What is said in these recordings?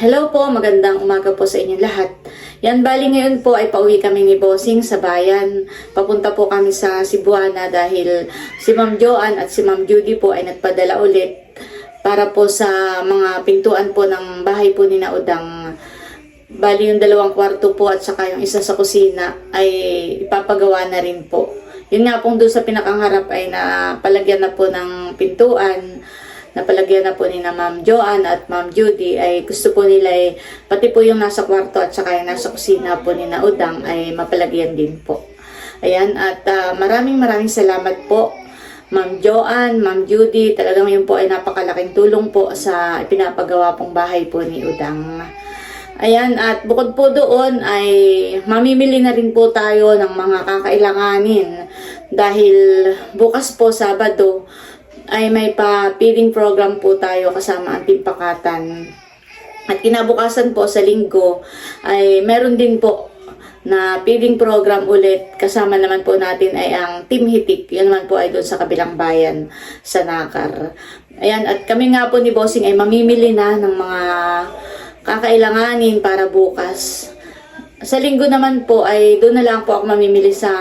Hello po, magandang umaga po sa inyong lahat. Yan, bali ngayon po ay pauwi kami ni Bossing sa bayan. Papunta po kami sa Cebuana dahil si Ma'am Joanne at si Ma'am Judy po ay nagpadala ulit para po sa mga pintuan po ng bahay po ni Naudang. Bali yung dalawang kwarto po at saka yung isa sa kusina ay ipapagawa na rin po. Yun nga pong doon sa pinakangharap ay napalagyan na po ng pintuan napalagyan na po ni na Ma'am Joanne at Ma'am Judy ay gusto po nila ay pati po yung nasa kwarto at saka yung nasa kusina po ni na Udang ay mapalagyan din po. Ayan at ah, maraming maraming salamat po Ma'am Joanne, Ma'am Judy, talagang yun po ay napakalaking tulong po sa pinapagawa pong bahay po ni Udang. Ayan, at bukod po doon ay mamimili na rin po tayo ng mga kakailanganin dahil bukas po Sabado ay may pa-feeding program po tayo kasama ang Timpakatan. At kinabukasan po sa linggo ay meron din po na feeding program ulit. Kasama naman po natin ay ang Team Hitik. Yun naman po ay doon sa kabilang bayan sa Nakar. Ayan, at kami nga po ni Bossing ay mamimili na ng mga kakailanganin para bukas. Sa linggo naman po ay doon na lang po ako mamimili sa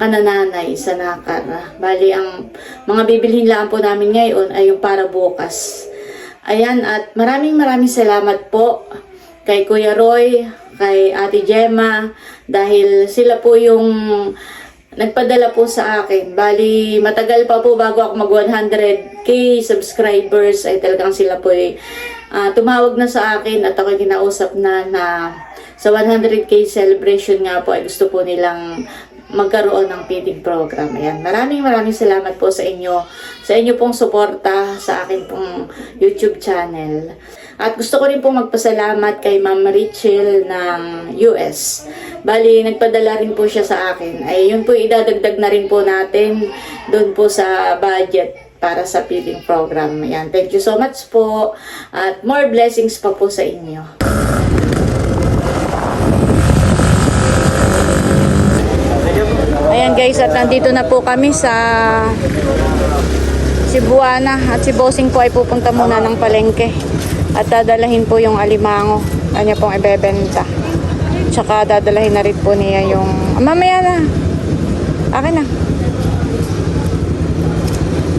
kanananay sa Nakar. Bali, ang mga bibilhin lang po namin ngayon ay yung para bukas. Ayan, at maraming maraming salamat po kay Kuya Roy, kay Ate Gemma, dahil sila po yung nagpadala po sa akin. Bali, matagal pa po bago ako mag 100k subscribers ay talagang sila po ay ah, tumawag na sa akin at ako kinausap na na sa 100k celebration nga po ay gusto po nilang magkaroon ng feeding program. Ayan. Maraming maraming salamat po sa inyo. Sa inyo pong suporta sa akin pong YouTube channel. At gusto ko rin pong magpasalamat kay Ma'am Rachel ng US. Bali, nagpadala rin po siya sa akin. Ay, yun po idadagdag na rin po natin doon po sa budget para sa feeding program. Ayan. Thank you so much po. At more blessings pa po sa inyo. Ayan guys, at nandito na po kami sa Cebuana at si Bossing po ay pupunta muna ng palengke at dadalahin po yung alimango kanya pong ibebenta. Tsaka dadalahin na rin po niya yung ah, mamaya na. Akin na.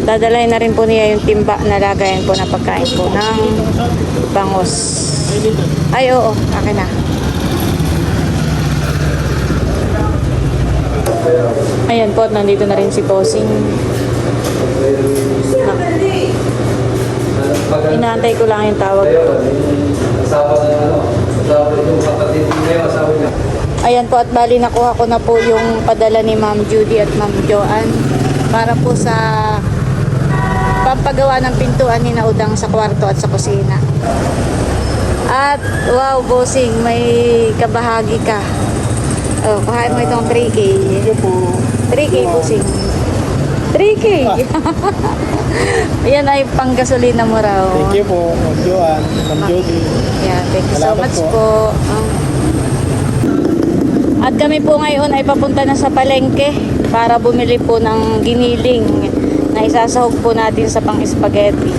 Dadalahin na rin po niya yung timba na lagayan po na pagkain po ng bangos ay oo akin na Ayan po, nandito na rin si Bossing. Inaantay ko lang yung tawag niya. Ayan po, at bali nakuha ko na po yung padala ni Ma'am Judy at Ma'am Joanne para po sa pampagawa ng pintuan ni Naudang sa kwarto at sa kusina. At wow, bossing, may kabahagi ka. Oh, kuhain mo itong 3K. Ito po. 3K bossing. 3K. Ayan ay panggasolina mo raw. Thank you po, Ma'am Joanne, Ma'am Jody. Yeah, thank you so Salamat much po. Ah. At kami po ngayon ay papunta na sa palengke para bumili po ng giniling na isasahog po natin sa pang spaghetti.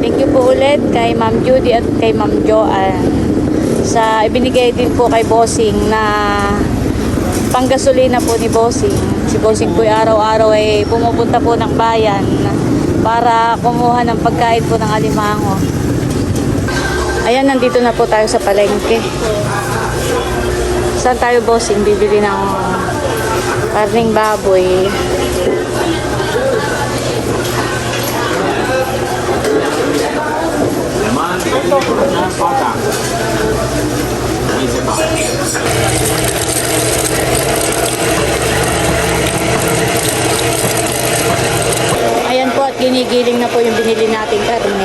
Thank you po ulit kay Ma'am Judy at kay Ma'am Joanne sa ibinigay din po kay Bossing na panggasolina po ni Bossing. Si Bossing po araw-araw ay pumupunta po ng bayan para kumuha ng pagkain po ng alimango. Ayan, nandito na po tayo sa palengke. Saan tayo, bossing? Bibili ng karning baboy. Ayan po at ginigiling na po yung binili nating karne.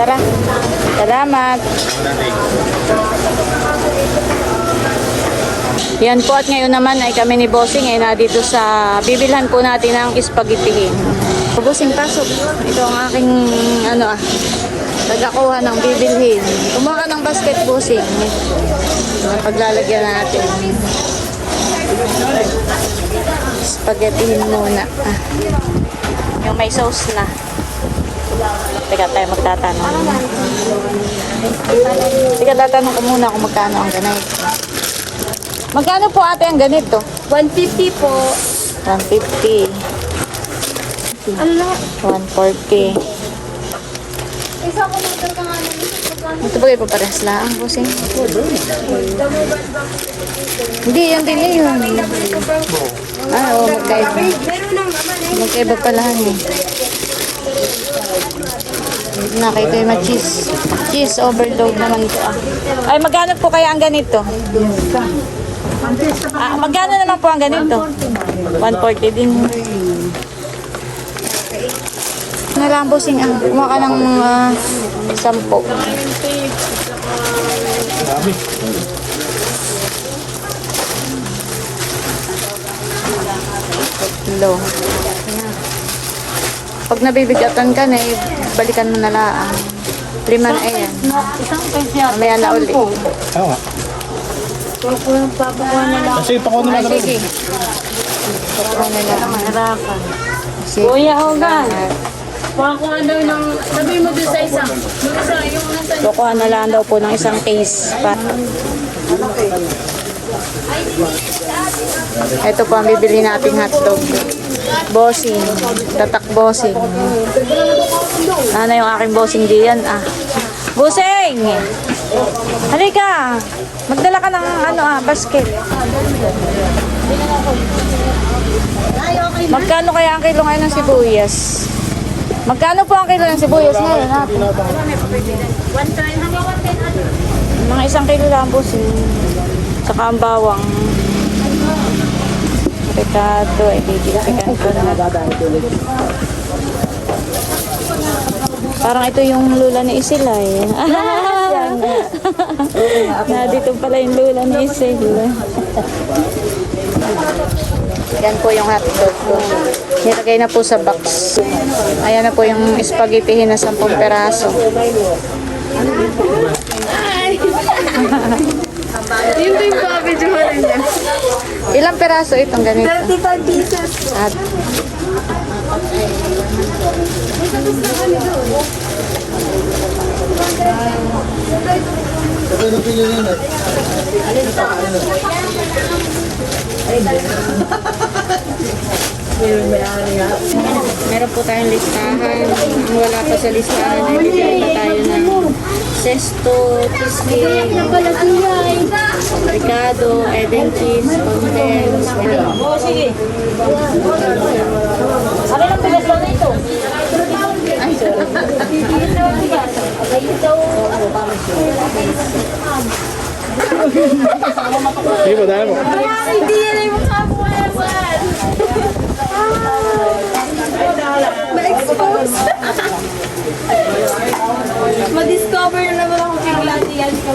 Tara. Salamat. Yan po at ngayon naman ay kami ni Bossing ay nandito sa bibilhan po natin ng spaghettihin. Bossing, pasok. Ito ang aking ano ah, nagakuha ng bibilhin. Kumuha ka ng basket, Bossing. Paglalagyan natin. Spaghettihin muna. Ah. Yung may sauce na. Teka tayo magtatanong. Teka tatanong ko muna kung magkano ang ganito. Magkano po ate ang ganito? 150 po. 150. Ano lang? 140. Isa ko motor ka nga naman. Ito ba kayo papares lang, bossing? Hindi, yan din yun. Ah, oo, magkaiba. Magkaiba pala eh. Nakita yung cheese. Cheese overload naman ito. Ah. Ay, magkano po kaya ang ganito? Ah, magkano naman po ang ganito? 140 din. Nalambosing ah. Kumuha ka ng mga sampo. Dami. Lo. Pag nabibigatan ka na, eh, balikan mo na lang. Lima na yan. Isang peso yan. Mamaya na uli. Oo nga. Papakuha na lang. Kasi pa ko Ay, naman sige. Kukuha na lang. Harapan. Sige. Kuya Hogan. Pakuha daw ng... Sabi mo doon sa isang. Yung isa, yung nasa... Kukuha na lang daw po ng isang case. Pa. Ito po ang bibili nating hotdog. Bossing. Tatak bossing. Ano yung aking bossing diyan? Ah. Bossing! Halika! Magdala ka ng ano ah, basket. Magkano kaya ang kilo ngayon ng sibuyas? Magkano po ang kilo ng sibuyas ngayon natin? Mga isang kilo lang po si Saka ang bawang. Ricado, ay bibigyan ko na. Parang ito yung lula ni Isilay. na dito pala yung lula ni Isil. Yan po yung hotdog ko. Nilagay na po sa box. Ayan na po yung spaghetti na 10 peraso. Ba yung pa-video mo rin niya? Ilang peraso itong ganito? 35 pieces. At meron po tayong listahan. Ang wala pa sa listahan ay bigyan pa tayo ng sesto, cheesecake, Ricardo, Eden cheese, condens. Oo, sige. Ano lang bigas lang ito? Ay, sorry. Sige po, dahil mo. Hindi yan ay makakuha Ma-expose. Ma-discover na naman ako bigla diyan ko.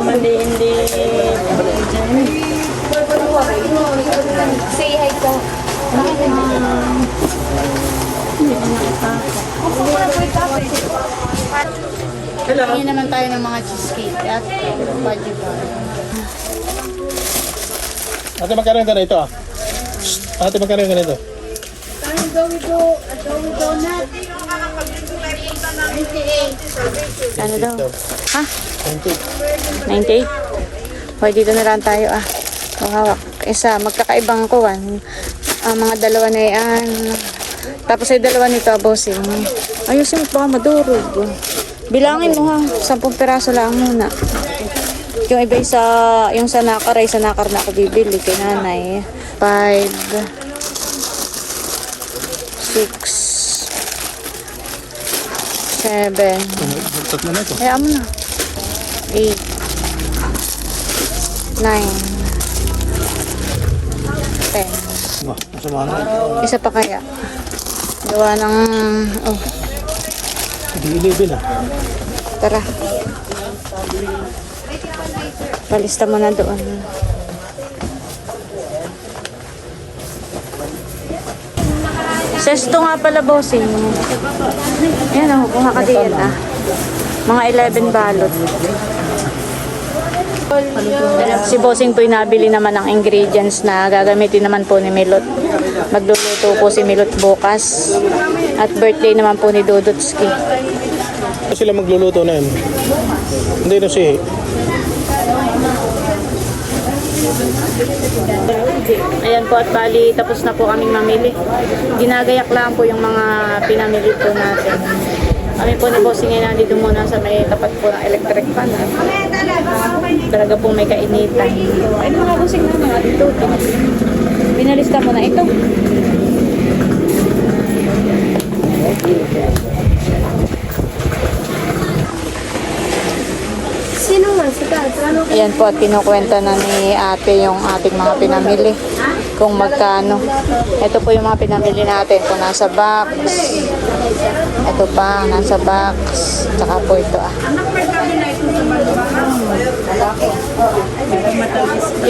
Hindi, hindi. Say hi ka. Hingi naman tayo ng mga cheesecake at fudgy bar. Ate, magkano yung ganito ah? Shh. Ate, magkano yung ganito? Ang gawin ko, ang gawin ko na. Ano daw? Ha? 20. 98? Hoy, dito na lang tayo ah. O, hawak isa magkakaibang kuwan. Uh, mga dalawa na yan. Tapos ay dalawa nito bossing ayusin mo pa madurog bilangin mo ha sampung piraso lang muna. Yung iba sa yung sa nakar ay sa nakar na ako bibili kay nanay. 5 6 7 Hayaan mo na. 8 9 Isa pa kaya. Gawa ng... Oh, Hindi 11 ah. tara. Palista mo na doon. Sesto nga pala, bossing. Yan oh, kuha ka diyan ah. Mga 11 balot. Si Bossing po nabili naman ng ingredients na gagamitin naman po ni Milot. Magluluto po si Milot bukas. At birthday naman po ni Dudutski. Sila magluluto na yun. Hindi na si Ayan po at bali tapos na po kaming mamili. Ginagayak lang po yung mga pinamili po natin. Kami po ni Bossing ay nandito muna sa may tapat po ng electric fan. ah. Talaga po may kainitan. Ay mga Bossing na mga dito. Binalista mo na ito. Sino man? Si. Ano? Ayan po at kinukwenta na ni ate yung ating mga pinamili. Kung magkano. Ito po yung mga pinamili natin. Kung nasa box. Ito pa, nasa box. Tsaka po ito ah.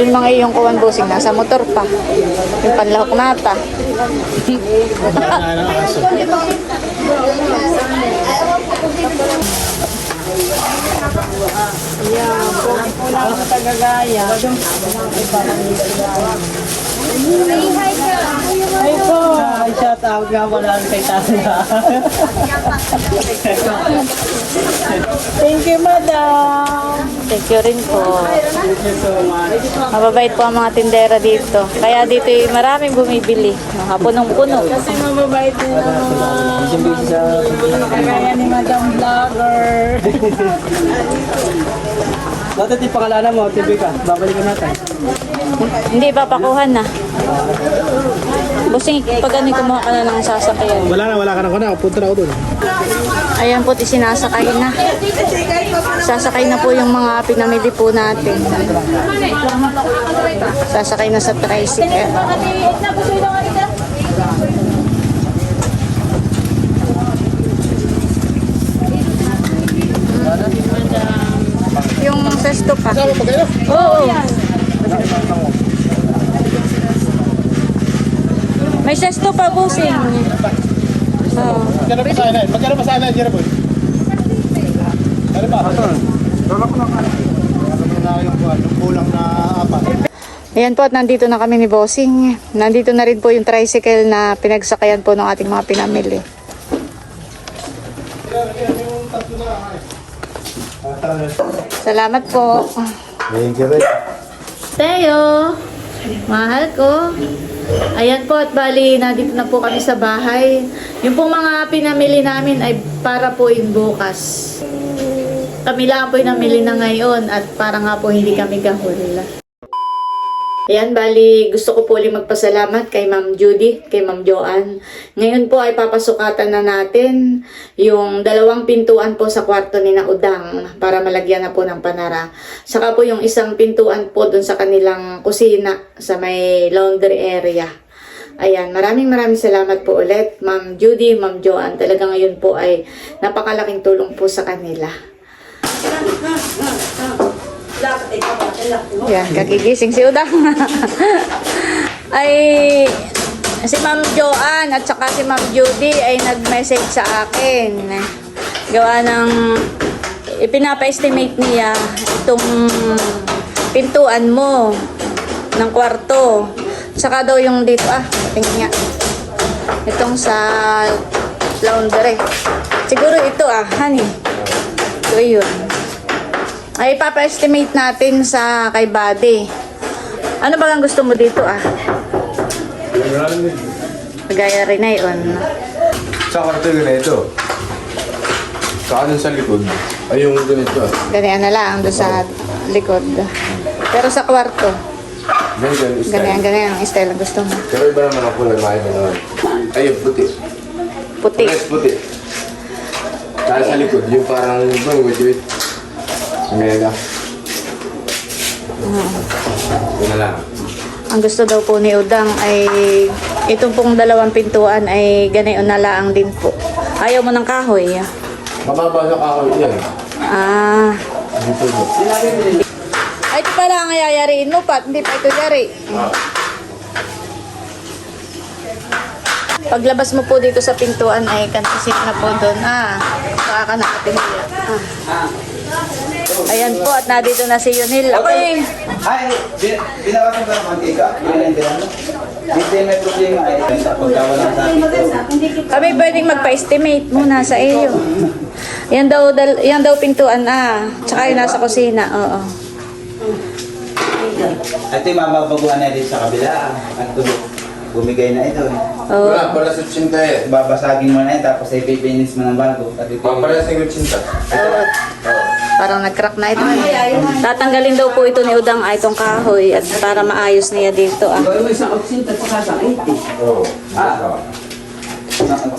Yung mga iyong kuwan busing nasa motor pa. Yung panlahok mata. na ng aso. Out nga pala kay Tanda. Thank you, madam. Thank you rin po. Thank you so much. Mababait po ang mga tindera dito. Kaya dito eh, maraming bumibili. Mga punong-puno. Kasi mababait din ang mga kagaya ni Madam Vlogger. Bakit yung pangalanan mo, TV ka? Babalikan natin. Hindi, papakuhan na. Busing, pag ano, kumuha ka na ng sasakyan. Wala na, wala ka na ko na. Punta na ako dun. Ayan po, sinasakay na. Sasakay na po yung mga pinamili po natin. Sasakay na sa tricycle. Yung sesto pa. Kasama pa kayo? May sesto pa, busing. Oo. Magkano pa sana? Magkano pa sana, Jeraboy? Ano ba? na yung kuwan, yung kulang na apat. Ayan po at nandito na kami ni Bossing. Nandito na rin po yung tricycle na pinagsakayan po ng ating mga pinamili. Salamat po. Thank you. Teo, mahal ko. Ayan po at bali, nandito na po kami sa bahay. Yung pong mga pinamili namin ay para po in bukas. Kami lang po yung namili na ngayon at para nga po hindi kami gahul. Ayan, bali, gusto ko po ulit magpasalamat kay Ma'am Judy, kay Ma'am Joanne. Ngayon po ay papasukatan na natin yung dalawang pintuan po sa kwarto ni na Udang para malagyan na po ng panara. Saka po yung isang pintuan po dun sa kanilang kusina sa may laundry area. Ayan, maraming maraming salamat po ulit, Ma'am Judy, Ma'am Joanne. Talaga ngayon po ay napakalaking tulong po sa kanila. Yan, kagigising si Udang. ay, si Ma'am Joanne at saka si Ma'am Judy ay nag-message sa akin. Gawa ng, ipinapa-estimate niya itong pintuan mo ng kwarto. Saka daw yung dito, ah, tingnan nga. Itong sa laundry. Siguro ito ah, honey. Ito yun ay papa-estimate natin sa kay Buddy. Ano ba ang gusto mo dito ah? Gaya rin na yun. Sa kwarto yun na ito. Sa likod. Ay yung ganito ah. Ganyan na lang doon sa likod. Pero sa kwarto, Ganyan, style. ganyan, ganyan ang style ang gusto mo. Pero iba naman ang kulay, mahal na naman. Ay, yung puti. Puti. Parehas puti. Kaya sa likod, yung parang, ba, wait, wait. Mega. Yun na lang. Ang gusto daw po ni Udang ay itong pong dalawang pintuan ay ganayon na lang din po. Ayaw mo ng kahoy. Mababa sa kahoy yan. Ah, Dito mo. ay ito pala ang yayariin mo pa, hindi pa ito yari. Ah. Paglabas mo po dito sa pintuan ay kantasik na po doon. Ah, saka ka na ating Ah. Ayan po, at nandito na si Yunil. Okay. Ay, bin- binawasan ko ng mantika. Yung may problema ay pagka walang sa akin. Kami pwedeng magpa-estimate muna sa iyo. Yan daw, dal, yan daw pintuan ah. Tsaka yung nasa kusina, oo. Ito yung mababaguhan na din sa kabila. At bumigay na ito. eh. Oo. Wala, para sa tsinta eh. Babasagin mo na yun, tapos ay pipinis mo ng bago. At ito Pa- Para sa tsinta. Oo. Parang nag-crack na ito. Tatanggalin daw po ito ni Udang ay itong kahoy at para maayos niya dito ah. Oo. Ah.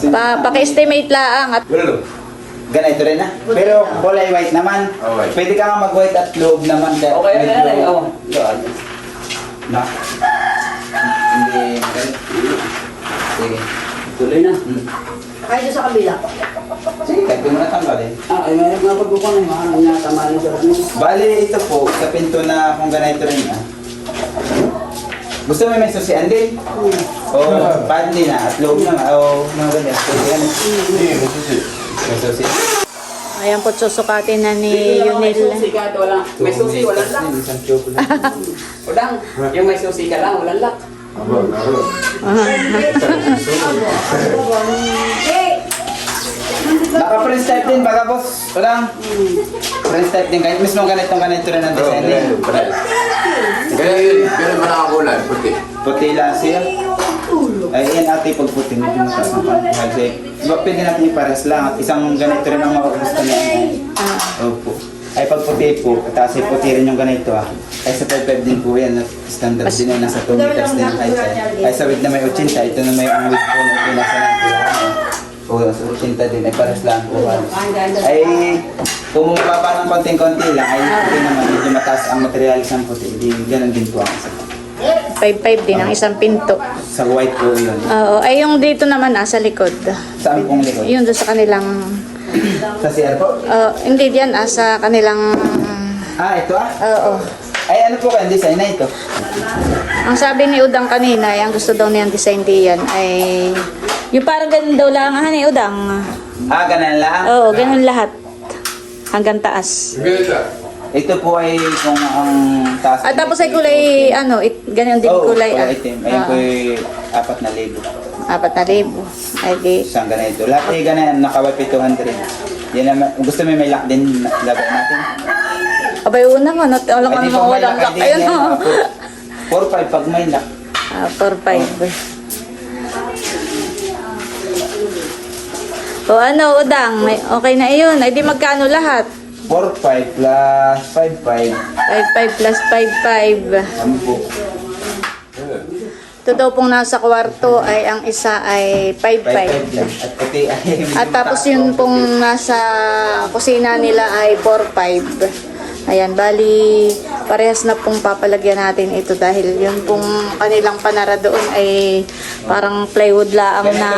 Pa, paki-estimate lang at. Ganito rin na. Pero kulay white naman. White. Pwede ka nga mag-white at loob naman. Okay, okay, okay. Oh. Na? Hindi. Sige. Tuloy na. Hmm. Kahit sa kabila. Sige, kahit di mo natanggalin. Ah, ay may mga pagkukuha ng mga natama rin sa ano. Bali, ito po, sa pinto na kung ganito rin ah. Gusto mo may susian din? O pandi na at loob na o mga ganyan. Yan. Hindi, masusi. May susi. ayan po susukatin na ni May Yunil. susi ka, walang, may susi, walang. Isang chocolate. Udang, yung may susi ka lang, walang lock. Aba, naroon. Naka-press type din baga boss. Walang. Press type din. Kahit mismo ganitong ganito rin ang Oo, design din. ganyan, pares. Ganyan yun, ganyan ba nakakulay? Puti. Puti lang siya. Ay, yan ate pag puti medyo mataas ang pan. Kasi, diba, pwede natin ipares lang at isang ganito rin ang makagusto niya. Opo. Ay, pag puti po, tapos ay puti rin yung ganito ah. Ay, sa 55 din po yan. Standard din yan, nasa 2 meters din ang height. Ay, sa width na may 80, ito na may ang width po na pinasa ng O, sa 80 din, ay pares lang po. Ay, kung mababa ng konting-konti lang, ay hindi naman, medyo mataas ang materialis ng puti. Hindi, ganun din po ang isa. 5-5 din ang isang pinto. Sa white po yun. Oo, ay yung dito naman ah, sa likod. Saan pong likod? Yun doon sa kanilang, Sa CR po? oh, hindi diyan ah, sa kanilang, Ah, ito ah. oo. Ay, ano po kayang design na ito? Ang sabi ni Udang kanina, ang gusto daw niyang design diyan ay, yung parang ganun daw lang ah, ni Udang. Ah, ganun lang. Oo, ganun lahat. Hanggang taas. Ganyan. Ito po ay kung ang taas. At tapos ay kulay, ano, it, ganun din Oo, kulay ah. itim. Ayun po ay apat na libo. Apat na libo. Ay di. Isang ganito. Lahat ay ganun, nakawal 200. Yan naman, gusto mo may lock din, lagay natin. Abay, una ko, nat alam ko Ay, di naman pag may walang lock, Ayun yan, o. ah, 4-5 pag may lock. Ah, 4-5. O ano, Udang, may- okay na iyon. Ay di magkano lahat? 4-5 plus 5-5. 5-5 plus 5-5. Ano po? Ito daw pong nasa kwarto ay ang isa ay 5-5 lang. 5-5. At puti ay At tapos yun pong nasa kusina nila ay 4-5. Ayan, bali parehas na pong papalagyan natin ito dahil yun pong kanilang panara doon ay parang plywood laang na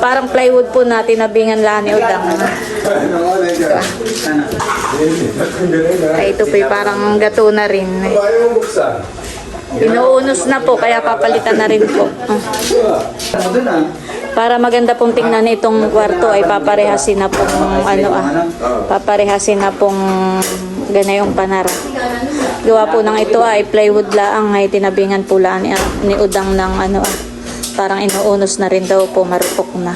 parang plywood po natin nabingan lang ni Udang. Ay ito po parang gato na rin. Buksan. Inuunos na po kaya papalitan na rin po. Ah. Ah? Para maganda pong tingnan itong kwarto ay paparehasin na pong ano ah. Paparehasin na pong ganayong panara. Gawa po ng ito ay plywood laang ay tinabingan po lang ni, ni Udang ng ano ah. Parang inuunos na rin daw po marupok na.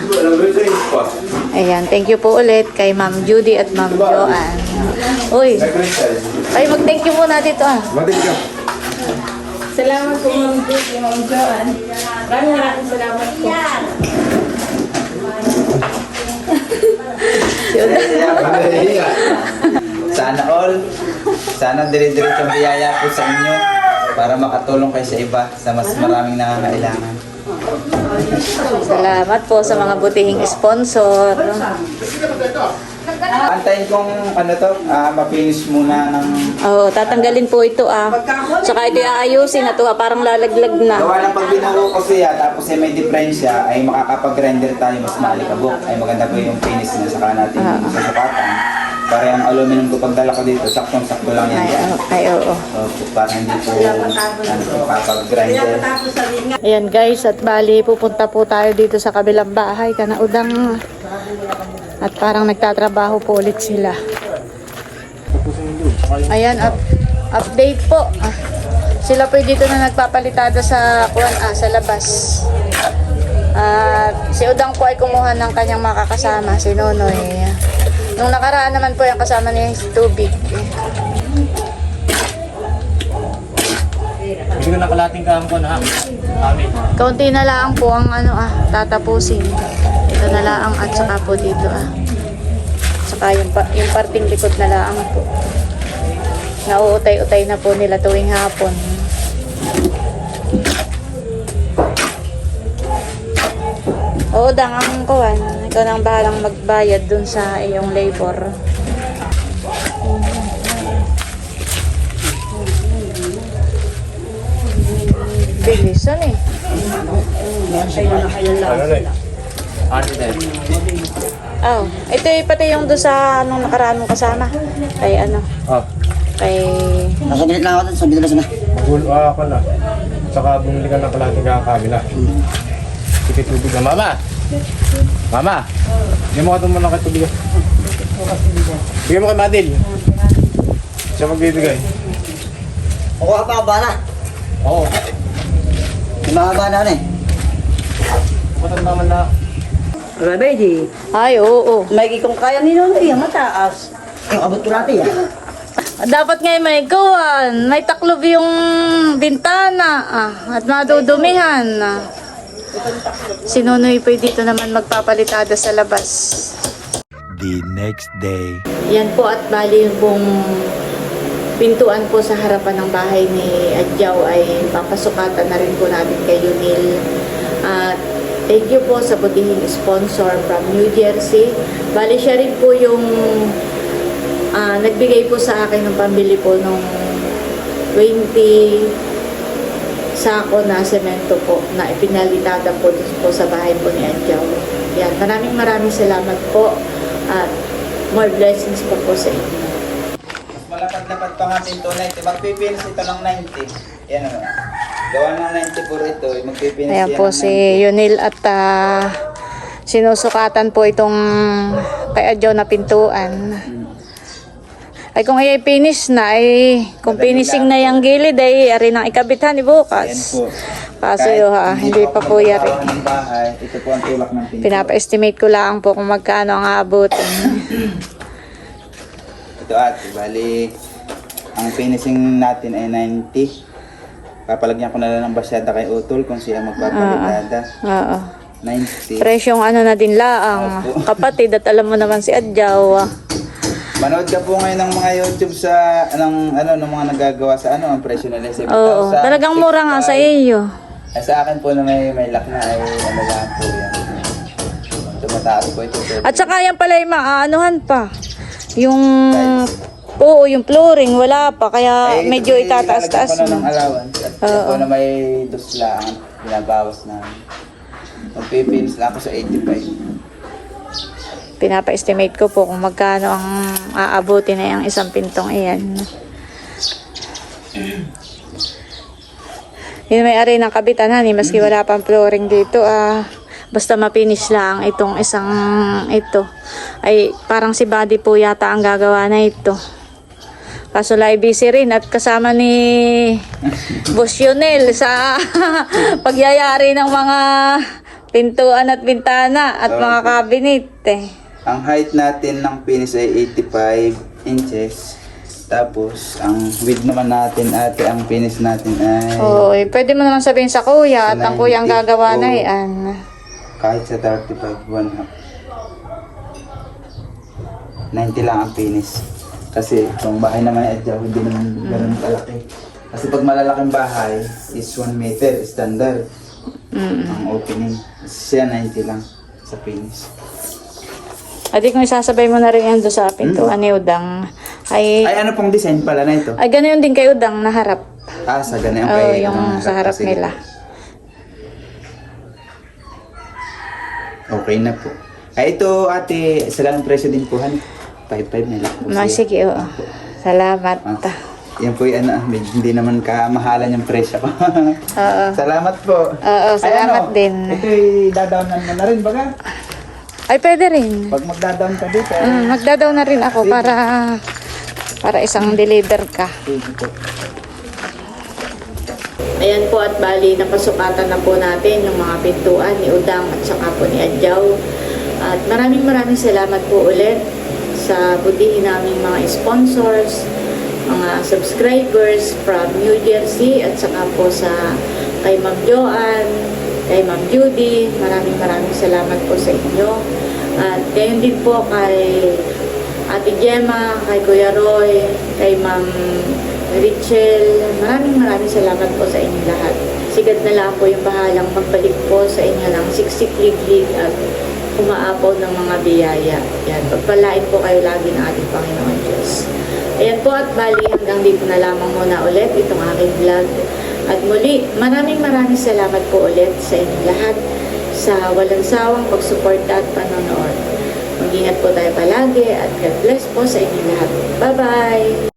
Ayan, thank you po ulit kay Ma'am Judy at Ma'am Joanne. Uy, ay mag-thank you muna dito ah. Salamat po, Ma'am Judy, Ma'am Joanne. Maraming maraming salamat po. Udang. Sana all, sana dire-diretso ang biyaya po sa inyo para makatulong kayo sa iba sa mas maraming nangangailangan. Salamat po sa mga butihing sponsor. Antayin kong ano to, ah, mapinish muna ng Oo, tatanggalin po ito ah. Tsaka ito aayusin na to ah, parang lalaglag na. gawa ng pag binuho ko siya tapos ay may diferensya ay makakapag-render tayo mas maalikabok. Ay maganda po yung finish na saka natin Ah. susukatan. Para yung aluminum ko pagdala ko dito, saktong-sakto lang yan. Ay, oo, ay, oo. Opo, para hindi po ano, kapag-grinder. Ayan guys, at bali pupunta po tayo dito sa kabilang bahay, kanaudang. At parang nagtatrabaho po ulit sila. Ayan, up, update po. Ah, sila po dito na nagpapalitada sa kuwan ah, sa labas. At si Udang po ay kumuha ng kanyang makakasama, si Nonoy. Nung nakaraan naman po yung kasama niya si Tubig. Hindi ko nakalating ka ko na ha. Amin. Kaunti na lang po ang ano ah, tatapusin. Ito na lang at saka po dito ah. Saka yung, pa, yung parting likod na lang po. Nauutay-utay na po nila tuwing hapon. Oo, dang ang kuwan. Ikaw nang bahalang magbayad dun sa iyong labor. Bilisan eh. Ano na? Ano na eh? Oh, ito yung pati yung doon sa anong nakaraan mong kasama. Kay ano, Ah, kay... Nasa gilid lang ako dun, sa gilid na. magulo ah, ka na. Saka bumili ka ng kalating kakabila. Sige, tubig na. Mama! Mama! Bigyan mo ka muna kay tubig. Bigyan mo kay Madil. Siya magbibigay. Kukuha pa ang bala. Oo. May mga bala na eh. Matanda man na. Ready? Ay, oo. May kung kaya ni Nonoy, ang mataas. Yung abot ko natin yan. Dapat nga may gawan. May taklob yung bintana. Ah, at madudumihan. Ah. Si Nonoy po dito naman magpapalitada sa labas. the next day. Yan po at bali yung pong pintuan po sa harapan ng bahay ni Adjaw ay papasukatan na rin po natin kay Yunil. At thank you po sa butihing sponsor from New Jersey. Bali siya rin po yung ah, nagbigay po sa akin ng pambili po nung 20 sako na semento po na ipinalitada po po sa bahay po ni Adjaw. Yan, maraming maraming salamat po at more blessings po po sa inyo. Mas malapad-lapad pa nga pinto na ito. Magpipinis ito ng 90. Yan o. Gawa 90 po ito. Magpipinis Ayan yan po si Yunil at ah, sinusukatan po itong kay Adjo na pintuan. Ay kung ay finish na ay kung finishing na yung gilid ay ari nang ikabitan ni 90. Yan bukas. po. Kaso Kahit yun ha, hindi pa po yari. ng bahay, ito po ang tulak ng pinto. Pinapa-estimate ko lang po kung magkano ang aabutin. Ito ate, bali, ang finishing natin ay 90. Papalagyan ko na lang ng basyada kay Utol kung siya magpapalitada. Oo. 90. Presyong ano na din laang Opo. kapatid at alam mo naman si Adjaw. Manood ka po ngayon ng mga YouTube sa ng ano ng mga nagagawa sa ano ang presyo nila 7,000. Oo, talagang mura nga sa 65. iyo. Eh, sa akin po na may may lock na ay ano lang po yan. Ito mataas po ito. At saka yan pala yung maaanuhan pa. Yung Oo, yung flooring wala pa kaya Eh, ito medyo itataas-taas na ng allowance. At po na may dos lang binabawas na. Magpipins lang ako sa 85. Pinapa-estimate ko po kung magkano ang aabuti na yung isang pintong iyan. Yun may ari ng kabitan ni maski wala pang flooring dito ah basta mapinish lang itong isang ito ay parang si Buddy po yata ang gagawa na ito kaso lai busy rin at kasama ni Boss Yonel sa pagyayari ng mga pintuan at bintana at mga cabinet eh. Ang height natin ng penis ay 85 inches. Tapos, ang width naman natin ate, ang penis natin ay eh, pwede mo naman sabihin sa kuya at ang kuya ang gagawa na Oo. yan. kahit sa 35 one half. 90 lang ang penis. Kasi kung bahay naman ay adyaw, hindi naman ganun kalaki. Kasi pag malalaking bahay is 1 meter standard ang opening. Siya 90 lang sa penis. Adi kung isasabay mo na rin yan doon sa pintuan ni Udang, ay, Ay ano pong design pala na ito? ay ganoon din kay Udang na harap. Ah, sa ganyan. Oo, Okay, yung ah, sa harap sige. nila. Okay na po. Ay ito ate, sa ganang presyo din po han. 5-5 na lang po Ma, siya. sige, oo. Salamat. Ah, yan po yung ano, med- hindi naman kamahalan yung presyo ko. Oo. salamat po. Oo, Ay, salamat ano, din. Ito'y dadawnan mo na rin baga. Ay, pwede rin. Pag magdadown ka dito, eh, Mm, magdadaw na rin ako para para isang deliver ka. sige po. Ayan po at bali, napasukatan na po natin yung mga pintuan ni Udang at saka po ni Adjaw. At maraming maraming salamat po ulit sa butihin naming mga sponsors, mga subscribers from New Jersey at saka po sa kay Ma'am Joanne, kay Ma'am Judy. Maraming maraming salamat po sa inyo. At gayon din po kay Ate Gemma, kay Kuya Roy, kay Ma'am Richel. Maraming maraming salamat po sa inyong lahat. Sigad na lang po yung bahalang magbalik po sa inyo ng siksik-liglig at umaapaw ng mga biyaya. Yan, pagpalain po kayo lagi ng ating Panginoon Diyos. Ayan po at bali hanggang dito na lamang muna ulit itong aking vlog. At muli, maraming maraming salamat po ulit sa inyong lahat sa walang sawang pagsuporta at panonood. Mag-ingat po tayo palagi at God bless po sa inyong lahat. Bye-bye!